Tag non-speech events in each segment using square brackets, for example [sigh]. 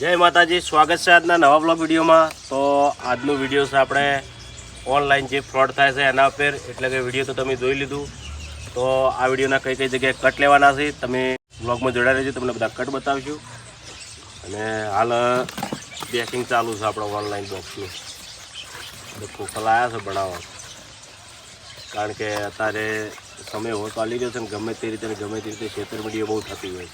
જય માતાજી, સ્વાગત છે આજના નવા બ્લોગ વિડીયોમાં. તો આજનો વીડિયો છે આપણે ઓનલાઈન જે ફ્રોડ થાય છે એના પર એટલે કે વીડિયો તો તમે જોઈ લીધું. તો આ વિડીયોના કઈ કઈ જગ્યાએ કટ લેવાના છે, તમે બ્લોગમાં જોડાઈ રહેજો, તમને બધા કટ બતાવીશું. અને હાલ પેકિંગ ચાલુ છે આપણો ઓનલાઈન બોક્સનું ખોખલ આવ્યા છે બનાવવા કારણ કે અત્યારે સમય હોતો આવી ગયો છે ને ગમે તે રીતે ગમે તે રીતે છેતરમિંડીઓ બહુ થતી હોય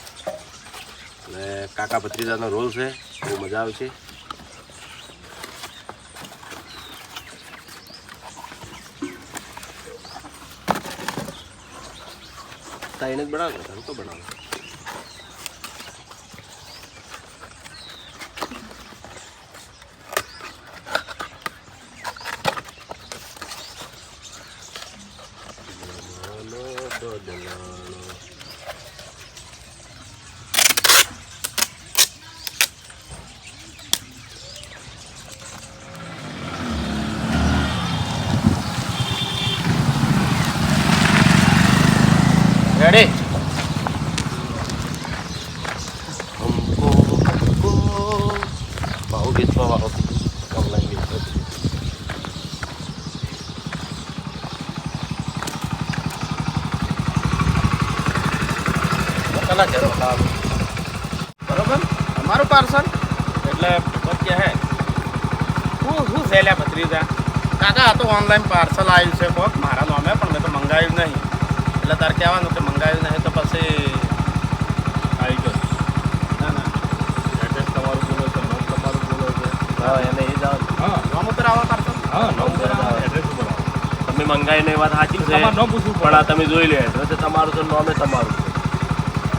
અને કાકા ભત્રીજાનો રોલ છે બહુ મજા આવશે તાઈને જ બનાવો તો બનાવો. કલા જરૂર બરોબર? તમારું પાર્સલ? એટલે પછી હે. શું શું છે લ્યા ભત્રીજા. કાકા આ તો ઓનલાઈન પાર્સલ આવ્યું છે કોક. મારા નામે પણ મેં તો મંગાવ્યું નહીં. એટલે તારે કહેવાનું કે મંગાવ્યું નહીં તો પછી આવી ગયો. ના ના. એડ્રેસ તમારું બોલો છે નામ તમારું બોલો છે. હા એને એ જાવ હા. નામ ઉપર આવો પાર્સલ હા, નામ ઉપર આવો. એડ્રેસ ઉપર આવો. તમે મંગાવીને વાત સાચી છે. નામ પૂછવું પણ આ તમે જોઈ લે એડ્રેસ તમારું છે નોમે તમારું છે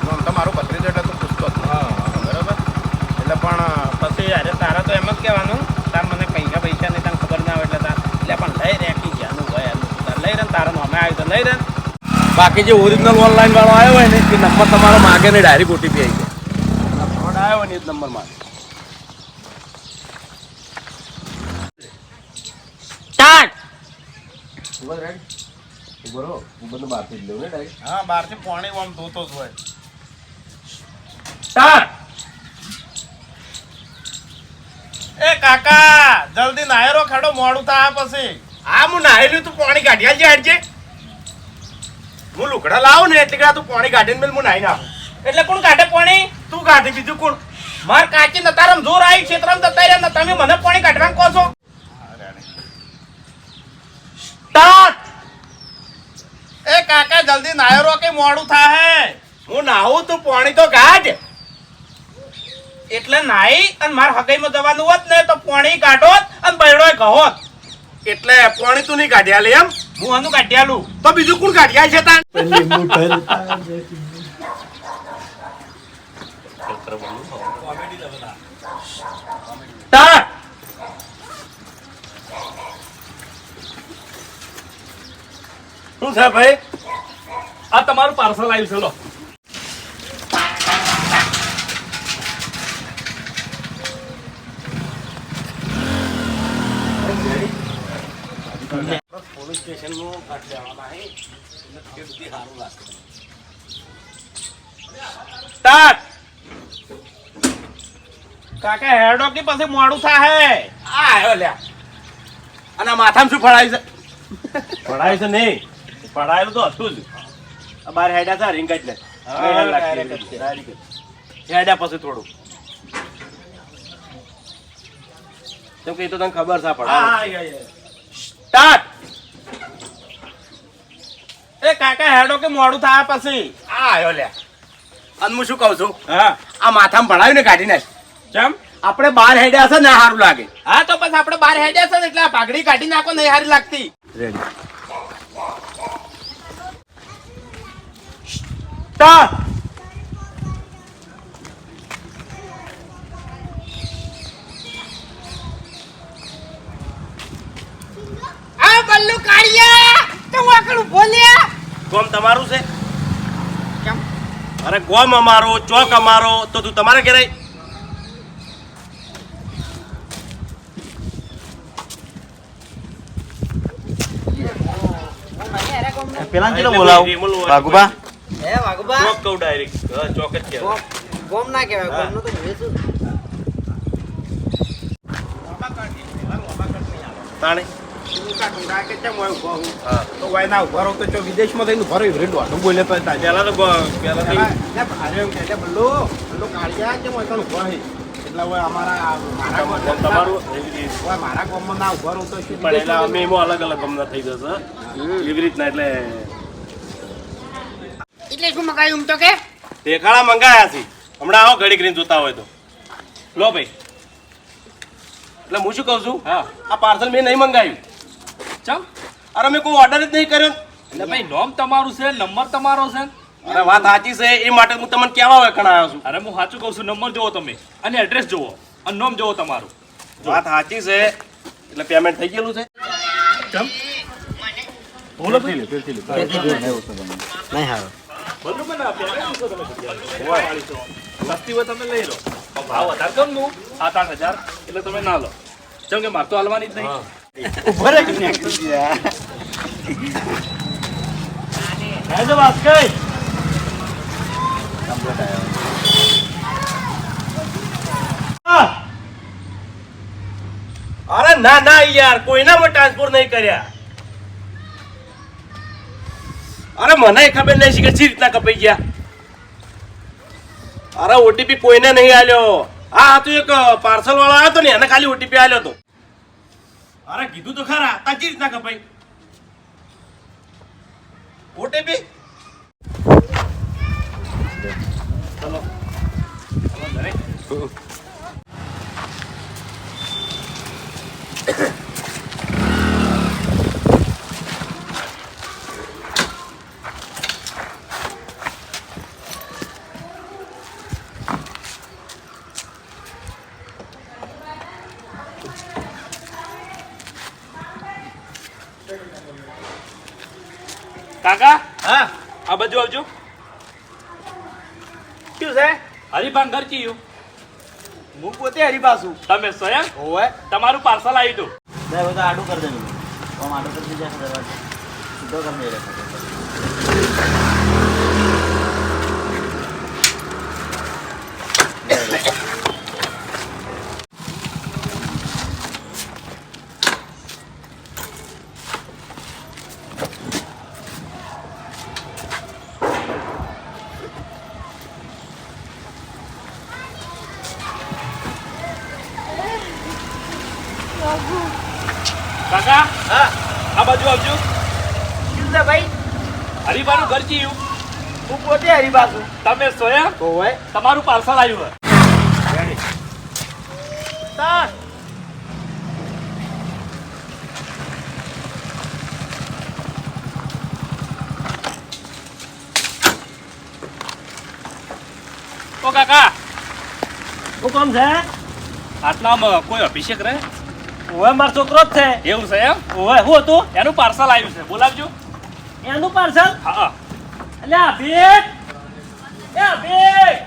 નામ તમારું ભત્રીજો એટલે તું પૂછતો જ નહીં. બરાબર એટલે પણ પછી અરે તારા તો એમ જ કહેવાનું તાર મને પૈસા પૈસા નહીં તને ખબર ના આવે એટલે તાર એટલે પણ લઈ રે કે જ્યાંનું હોય એનું. તાર લઈ રે ને તારા નામે આવ્યું તો લઈ રે. બાકી જે ઓરિજિનલ ઓનલાઈન વાળો આવ્યો હોય ને એ નંબર તમારો માગે ને ડાયરેક્ટ ઓટીપી આવી જાય. ફ્રોડ આવ્યો હોય ને એ જ નંબર માગે. રહે. રહો તો બહારથી જ લેવું ને ડાયરેક્ટ હા બહારથી પાણી આમ ધોતો જ હોય. સ્ટાર્ટ એ કાકા જલ્દી નાયરો ખાડો મોડું થાય પછી. આ હું નાહેલું તું પાણી કાઢી આલજે હાડજે. હું લુકડા લાવું ને એટલે તું પાણી કાઢીને મેલ હું નાહી નાખું. એટલે કોણ કાઢે પાણી? તું કાઢે બીજું કોણ? માર કાચી નતારમ જોર આવી ક્ષેત્રમ જતા રહ્યા ન તમે મને પાણી કાઢવાનું કહો છો? સ્ટાર્ટ! એ કાકા જલ્દી નાયરો કે મોડું થાય હું નાહું તું પાણી તો કાઢ. એટલે નાઈ અને માર હગાઈમાં જવાનું હોત ને તો પોણી કાઢોત અને બૈડોય કહોત એટલે પોણી તું નહીં કાઢ્યા લે એમ? હું આનું કાઢી આલું. તો બીજું કોણ કાઢ્યા છે તાન શું છે ભાઈ? આ તમારું પાર્સલ આવ્યું છે લો પોલીસ સ્ટેશનનું કાઢી લેવાના હે એટલે ખેડૂતી સારું લાગે સ્ટાર્ટ કાકા હેડો કે પછી મોડું થાય આ લ્યા. અને માથામાં શું ફળાય છે? ફળાય છે નહીં. ફળાયેલું તો હતું જ. બાર હેડા છે રીંગ જ લે. હેડા પછી થોડું. કેમ કે એ તો તને ખબર છે આ સ્ટાર્ટ. એ કાકા હેડો કે મોડું થાય પછી? આ આવ્યો લે. અને હું શું કહું છું? હા. આ માથામાં ભળાયું ને કાઢી નાખ. ચમ? આપણે બાર હેડ્યા છે ને સારું લાગે. હા તો પછી આપણે બાર હેડ્યા છે ને એટલે આ પાઘડી કાઢી નાખો નહીં સારી લાગતી. રેડી આ બલ્લુ કાઢ્યા તો વાકડું બોલ્યા ગોમ તમારું છે? કેમ? અરે ગોમ અમારો ચોક અમારો તો તું તમારે ઘેરે પેલા કેટલો બોલાવ? વાગુબા હે વાગુબા ચોક કહું ડાયરેક્ટ ચોક જ કહેવાય. ગોમ ના કહેવાય ગોમનું તો ભેસું તાણે. વિદેશમાં થઈને ઊભો રહ્યો એવી બોલે તો. પેલા તો પેલા એટલે હવે અમારા મારા તમારું એવી રીત. મારા ગામમાં ના રહો તો પણ એટલે અમે એમાં અલગ અલગ ગમના થઈ જશે એવી રીતના એટલે એટલે શું મગાયું તો કે? દેખાડા મંગાયા છે. હમણાં આવો ઘડી કરીને જોતા હોય તો. લો ભાઈ. એટલે હું શું કહું છું? હા. આ પાર્સલ મેં નહીં મંગાવ્યું ચમ અરે મેં કોઈ ઓર્ડર જ નહીં કર્યો. એટલે ભાઈ નોમ તમારું છે નંબર તમારો છે? અરે વાત સાચી છે એ માટે હું તમને કહેવા વેકણ આવ્યો છું. અરે હું સાચું કહું છું નંબર જોવો તમે અને એડ્રેસ જોવો અને નોમ જોવો તમારું. વાત સાચી છે એટલે પેમેન્ટ થઈ ગયેલું છે. ચમ બોલો ભાઈ. બોલો મને આ શું તમે? સસ્તી હોય તમે લઈ લો. ભાવ વધારે કમનું. સાત આઠ હજાર એટલે તમે ના લો. જેમ કે મારે તો હાલવાની જ નહીં. ઊભો રહે કે નહીં? અરે ના ના યાર કોઈનામાં ટ્રાન્સફર નહીં કર્યા. અરે મને ખબર નહીં કે સી રીતના કપાઈ ગયા. અરે ઓટીપી કોઈને નહીં આલ્યો. હા તો એક પાર્સલ વાળો આવ્યો હતો ને, એને ખાલી ઓટીપી આલ્યો હતો. અરે કીધું તો ખરા તાજી રીતના કપાઈ ઓટીપી ચલો. ચલો ઘરે. કાકા હા આ બાજુ આવજો શું છે ગયું. હું પોતે હરી પાછું. તમે સ્વયં હોય તમારું પાર્સલ આવી દો સાહેબ તો આડું કરી દેજો. આડું કરી દીધા સીધો કરી દે તમારું પાર્સલ આવ્યું છે ઓ કાકા. શું કામ છે? આટલામાં કોઈ અભિષેક રહે? ઓવે મારો છોકરો જ છે. એવું છે એમ? ઓવે શું હતું? એનું પાર્સલ આવ્યું છે. બોલાવજો. એનું પાર્સલ? હા. એટલે અભિષેક! એ અભિક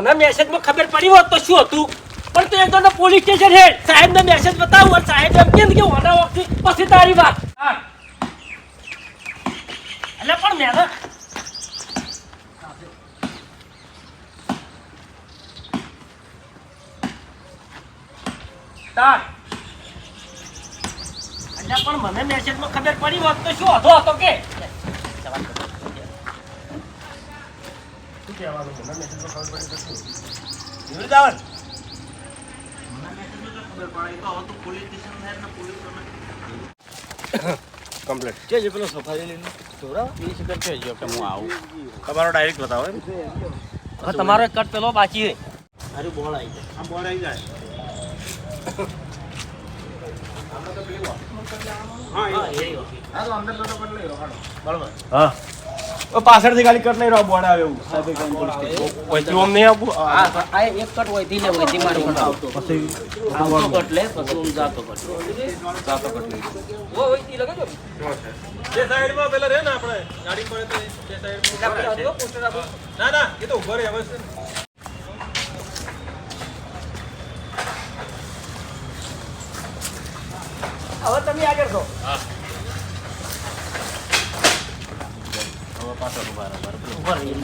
મને મેસેજમાં ખબર પડી હોત તો શું હતું? પણ તું એકદમ પોલીસ સ્ટેશન હેડ સાહેબને મેસેજ બતાવું અને સાહેબ એમ કેમ કે ઓના વખતે પછી તારી વાત. એટલે પણ મેં તાર. એટલે પણ મને મેસેજમાં ખબર પડી હોત તો શું હતો? હતો કે? શું કહેવાનું મને ખબર પડી તો શું? એવી રીતે આવે ને? કમ્પ્લીટ છે જે પેલો સફારી લઈને. છોરા એ શિખર છે જો કે હું આવું. તમારો ડાયરેક્ટ બતાવો એમ. હવે તમારો કટ પેલો બાકી છે મારું બોલ આવી જાય. આ બોલ આવી જાય. હા એ- હા તો અંદર તો બદલાઈ રહ્યો હાલો. બરાબર. હા. પાછળથી ખાલી કટ લઈ રહ્યો બોર્ડ આવે એવું. સાહેબ ઓમ નહીં. આપું? આ આ એક કટ હોયથી લે હોયથી મારી પણ આવતો. આવતો કટ લે પછી હું જાતો કટ જાતો કટ લઈ ઓ હોયથી લગાજો જે સાઈડમાં પેલા રહે ને આપણે ગાડી પડે તો તે સાઈડમાં પોસ્ટર આપો. ના ના એ તો ઊભો રહે હવે છે. હવે તમે આગળ છો.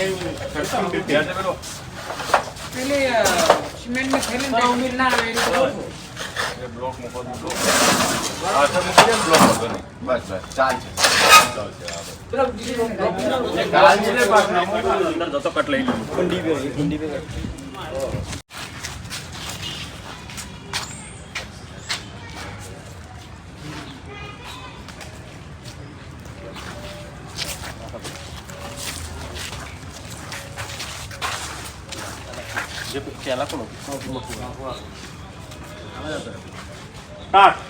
મને એમ છે ના બરોબર ના આવે છે પેલો એ બ્લોક મૂકો તો બ્લોક હા મૂકી દે પેલા જાતી લે લે, જા પેલા ઊંચાઈ બે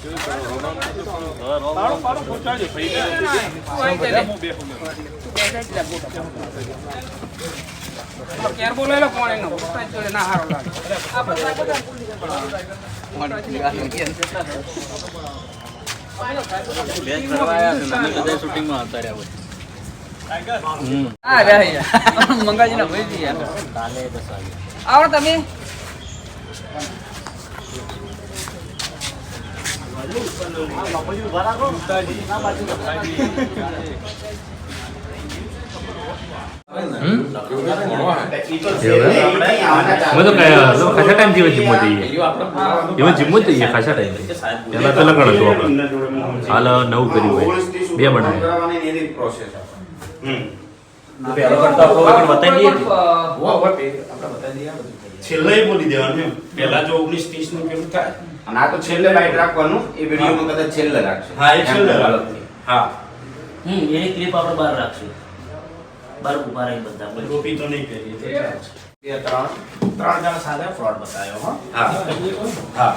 કેર બોલાયેલો મંગાજી ના ભાઈ જી તમે? ટાઈમથી જીમો જઈએ એમાં જઈએ ખાસા ટાઈમ પહેલાં તો હાલ નવું કર્યું હોય બે બનાવ્યા છેલ્લે બોલી દેવાનું પેલા જો ઓગણીસ ત્રીસનું પેલું થાય? અને આ તો છેલ્લે લાઈટ રાખવાનું એ વિડીયોમાં કદાચ છેલ્લે રાખશે. હા એ છેલ્લે હા. હમ એની ક્લિપ આપણે બહાર રાખશું. બહાર ઊભા રહી બધા. ટોપી તો નહીં પહેરી તે ચાલશે. બે ત્રણ. ત્રણ જણા સાથે ફ્રોડ બતાવ્યો હા. હા.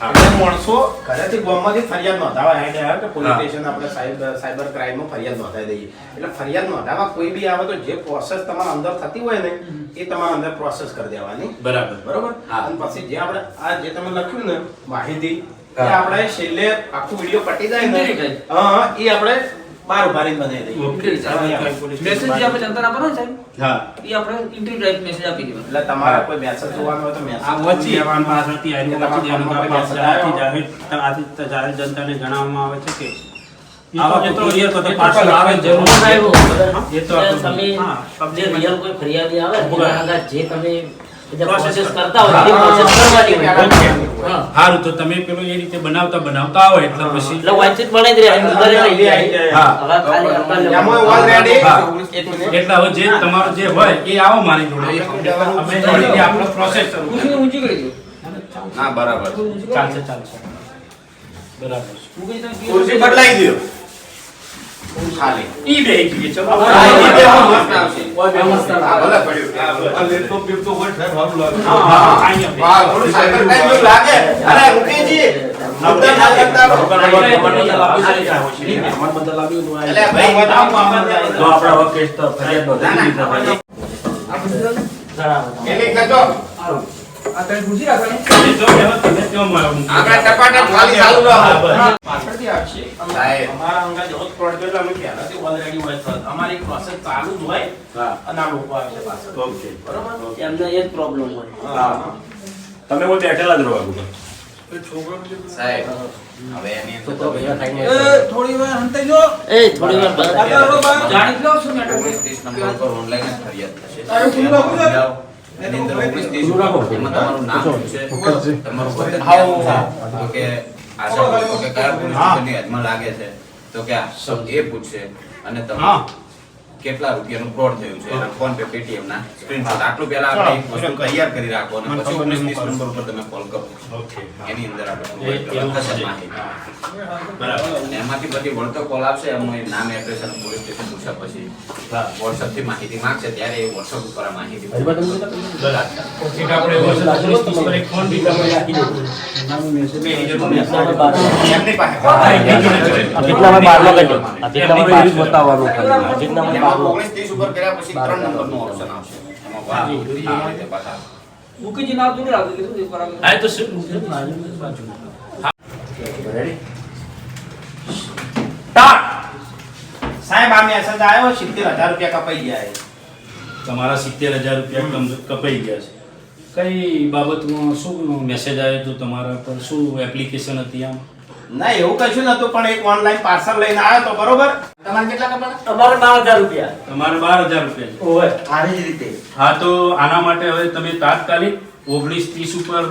હા. માણસો ઘરેથી ગામમાંથી ફરિયાદ નોંધાવા હેડે આવે કે પોલીસ સ્ટેશન આપણે સાયબર સાયબર ક્રાઇમમાં ફરિયાદ નોંધાવી દઈએ. એટલે ફરિયાદ નોંધાવા કોઈ બી આવે તો જે પ્રોસેસ તમારા અંદર થતી હોય ને એ તમારા અંદર પ્રોસેસ કરી દેવાની. બરાબર. બરોબર? અને પછી જે આપણે આ જે તમે લખ્યું ને માહિતી આપણે છેલ્લે આખું વીડિયો પટી જાય ને હા એ આપણે બાર ઉભારીને બનાવી ઓકે. મેસેજ જે આપણે જનતાને આપવાનો ને સાહેબ? હા. એ આપણે ઇન્ટિગ્રેટ મેસેજ આપી દેવાનો. એટલે તમારે કોઈ મેસેજ જોવાનો હોય તો મેસેજ આ વચ્ચે. દેવાનું પાસેથી આવીને તમારા વચ્ચે દેવાનું આથી જાહેર. આથી જાહેર જનતાને જણાવવામાં આવે છે કે આવા તો કોઈ- તો પાછળ આવે જરૂર. આવ્યો. એ તો તમે હા, જે રિયલ કોઈ ફરિયાદી આવે જે તમે પ્રોસેસ કરતા હોય તે પ્રોસેસ કરવાની હોય. સારું તો તમે પેલું એ રીતે બનાવતા બનાવતા આવો એટલે પછી એટલે વાંચિત બને જ રહે અંદર લઈ જાય. હા. હવે એમાં. એટલે જે તમારો જે હોય એ આવો મારી જોડે. અમે આપણો પ્રોસેસ શરૂ કરીએ. ના બરાબર. ચાલશે ચાલશે. બરાબર ખુરશી બદલાઈ દો ખાલી ઈ બે જઈએ ચલો હા, બે મસ્ત આવશે. હા, ભલે પડ્યું. હા, હા, અહીંયા વાહ, થોડું cyber time જેવું લાગે. અરે, રૂપીજી, મુદ્દા ના કરતા રહો. એટલે ભાઈ, તો આપણા હવે કેસ તો ફરિયાદ નોંધાવી એની કરજો. તમે જો પહેલા તમે જો મારું આપણે ટપાટપ ખાલી ચાલુ રહો. હા, બસ. પાછળથી આવશે સાહેબ. અમારા અંગા જેવો જ fraud કર્યો અમે પહેલાથી already હોય છે. અમારી process ચાલુ જ હોય અને આ લોકો આવશે પાછળ. બરોબર? એમને એ જ પ્રોબ્લેમ હોય તમે કોઈ બેઠેલા જ રહો આગળ. સાહેબ, હવે એની અંદર તો ભૈયા ખાઈને એ થોડી વાર બંધ ઓગણીસ ત્રીસ નંબર પર online ફરિયાદ થશે. એની અંદર ઓગણીસ ત્રીસ એમાં તમારું નામ શું છે? તમારું વતન છે? તો કે આશા પૂછો કે કયા પોલીસ સ્ટેશનની હદમાં લાગે છે તો કે આ એ પૂછશે અને તમે કેટલા રૂપિયાનું ફ્રોડ થયું છે? એના ફોન પે પેટીએમ ના? સ્ક્રીનશોટ આટલું પહેલા આપણે એક વસ્તુ તૈયાર કરી રાખો અને પછી ઓગણીસ ત્રીસ નંબર ઉપર તમે કોલ કરો. એની અંદર આપણે એમાંથી બધી વળતો કોલ આવશે એનું નામ એડ્રેસ અને પોલીસ સ્ટેશન પૂછ્યા પછી વોટ્સઅપથી માહિતી માંગશે ત્યારે એ વોટ્સઅપ ઉપર આ માહિતી એમની જેટલામાં બાર બતાવવાનું એમાં ઓગણીસ ત્રીસ ઉપર કર્યા પછી ત્રણ નંબરનું ઓપ્શન આવશે એમાં વાહ, આ રીતે પાછા હા એ તો શું બાજુ સાહેબ આ મેસેજ આવ્યો સિત્તેર હજાર રૂપિયા કપાઈ ગયા છે. તમારા સિત્તેર હજાર રૂપિયા કમ- કપાઈ ગયા છે કઈ બાબતમાં શું મેસેજ આવ્યો તો તમારા પર શું એપ્લિકેશન હતી આમ ના એવું કશું નતું પણ એક ઓનલાઈન પાર્સલ લઈને આવ્યો તો બરોબર. તમારે કેટલા કપડા અમારે બાર હજાર રૂપિયા. તમારે બાર હજાર રૂપિયા ઓવે આવી જ રીતે. હા તો આના માટે હવે તમે તાત્કાલિક ઓગણીસ ત્રીસ ઉપર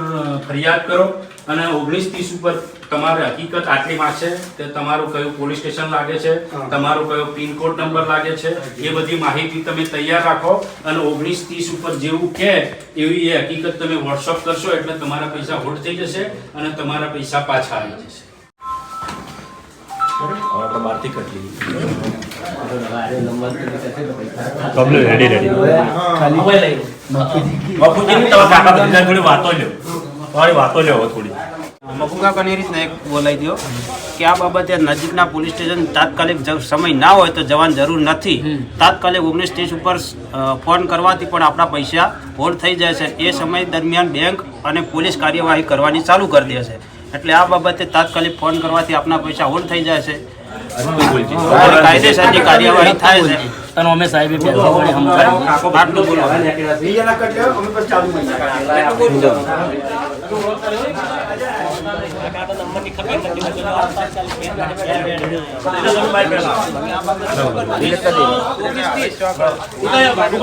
ફરિયાદ કરો અને ઓગણીસ ત્રીસ ઉપર તમારે હકીકત આટલી માગશે કે તમારું કયું પોલીસ સ્ટેશન લાગે છે તમારો કયો પિનકોડ નંબર લાગે છે એ બધી માહિતી તમે તૈયાર રાખો અને ઓગણીસ ત્રીસ ઉપર જેવું કે એવી એ હકીકત તમે વોટ્સઅપ કરશો એટલે તમારા પૈસા હોલ્ડ થઈ જશે અને તમારા પૈસા પાછા આવી જશે. બહારથી કટલી. કમ્પ્લીટ રેડી રેડી હવે લઈ લો. બાપુજી તમે કાકા ભત્રીજા જોડે વાતો લ્યો. તમારી વાતો લ્યો થોડી. મફુકાકાને એ એક બોલાવી દો કે આ બાબતે નજીકના પોલીસ સ્ટેશન તાત્કાલિક સમય ના હોય તો જવાની જરૂર નથી. તાત્કાલિક ઓગણીસ ત્રીસ ઉપર ફોન કરવાથી પણ આપણા પૈસા હોલ્ડ થઈ જાય છે. એ સમય દરમિયાન બેંક અને પોલીસ કાર્યવાહી કરવાની ચાલુ કરી દે છે. એટલે આ બાબતે તાત્કાલિક ફોન કરવાથી આપણા પૈસા હોલ્ડ થઈ જાય છે. કાયદેસરની કાર્યવાહી થાય છે. અને અમે સાહેબે. આટલું બોલો.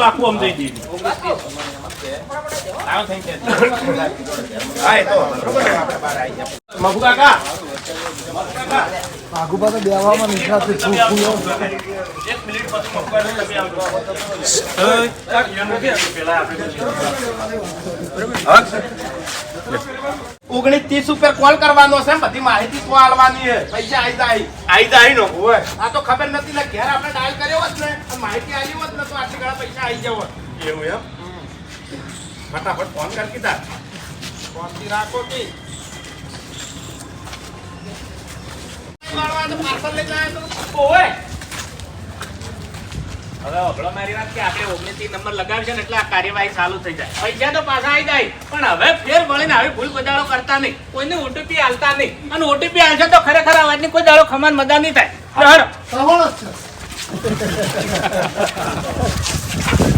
આખું આમ થઈ ગયું. ઓગણીસ ત્રીસ ઉપર કોલ કરવાનો છે. બધી માહિતી તો આલવાની છે. પૈસા આઈ જાય. આઈ નો હોય. આ તો ખબર નથી ને ઘેર આપણે ડાયલ કર્યો હોત ને માહિતી આવી હોત ને તો આટલી ઘણા પૈસા આવી જાવ એવું એમ? ફટાફટ ફોન કર કીધા. ફોનથી રાખો કે હવે અભળો મારી વાત કે આપણે ઓગણીસ નંબર લગાવશે ને એટલે આ કાર્યવાહી ચાલુ થઈ જાય. પૈસા તો પાછા આવી જાય. પણ હવે ફેર વળીને આવી ભૂલ બદાડો કરતા નહીં. કોઈને ઓટીપી આલતા નહીં. અને ઓટીપી આલશે તો ખરેખર આ વાતની કોઈ દાડો ખમાન મજા નહીં થાય. [laughs]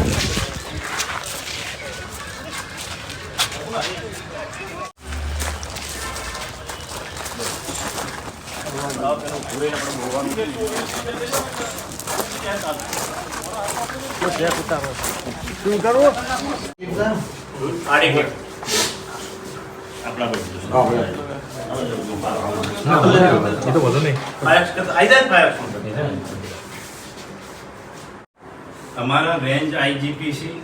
તમારા રેન્જ આઈજીપીસી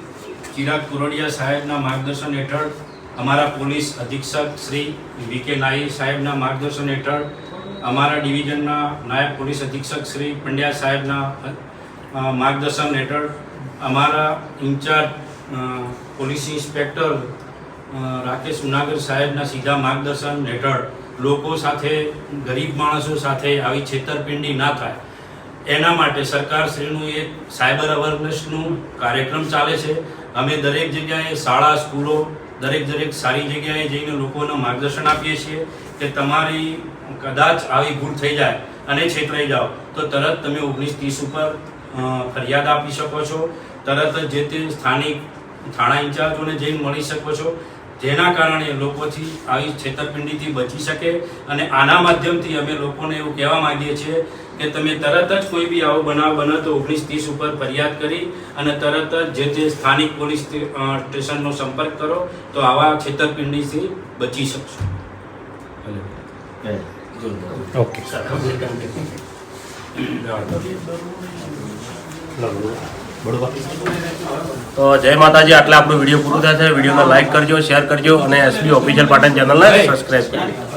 ચિરાગ કુરડિયા સાહેબના માર્ગદર્શન હેઠળ અમારા પોલીસ અધિક્ષક શ્રી વી કે નાઈ સાહેબના માર્ગદર્શન હેઠળ અમારા ડિવિઝનના નાયબ પોલીસ અધિક્ષક શ્રી પંડ્યા સાહેબના માર્ગદર્શન હેઠળ અમારા in-charge police inspector Rakesh Unagar સાહેબના સીધા માર્ગદર્શન હેઠળ લોકો સાથે, ગરીબ માણસો સાથે આવી છેતરપિંડી ના થાય. એના માટે સરકારશ્રીનું એક સાયબર અવેરનેસનું કાર્યક્રમ ચાલે છે. અમે દરેક જગ્યાએ શાળા, સ્કૂલો દરેક દરેક સારી જગ્યાએ જઈને લોકોને માર્ગદર્શન આપીએ છીએ કે તમારી કદાચ આવી ભૂલ થઈ જાય અને છેતરાઈ જાઓ, તો તરત તમે ઓગણીસ ત્રીસ ઉપર ફરિયાદ આપી શકો છો. તરત જ જે તે સ્થાનિક થાણા ઇન્ચાર્જોને જઈને મળી શકો છો. જેના કારણે લોકોથી આવી છેતરપિંડીથી બચી શકે અને આના માધ્યમથી અમે લોકોને એવું કહેવા માંગીએ છીએ કે તમે તરત જ કોઈ બી આવો બનાવ બને તો ઓગણીસ ત્રીસ ઉપર ફરિયાદ કરી અને તરત જ જે તે સ્થાનિક પોલીસ સ્ટેશનનો સંપર્ક કરો તો આવા છેતરપિંડીથી બચી શકશો. ઓકે. તો જય માતાજી આટલે આપણો વીડિયો પૂરો થાય છે. વિડીયોને લાઈક કરજો શેર કરજો અને એસબી ઓફિશિયલ પાટણ ચેનલને સબસ્ક્રાઈબ કરજો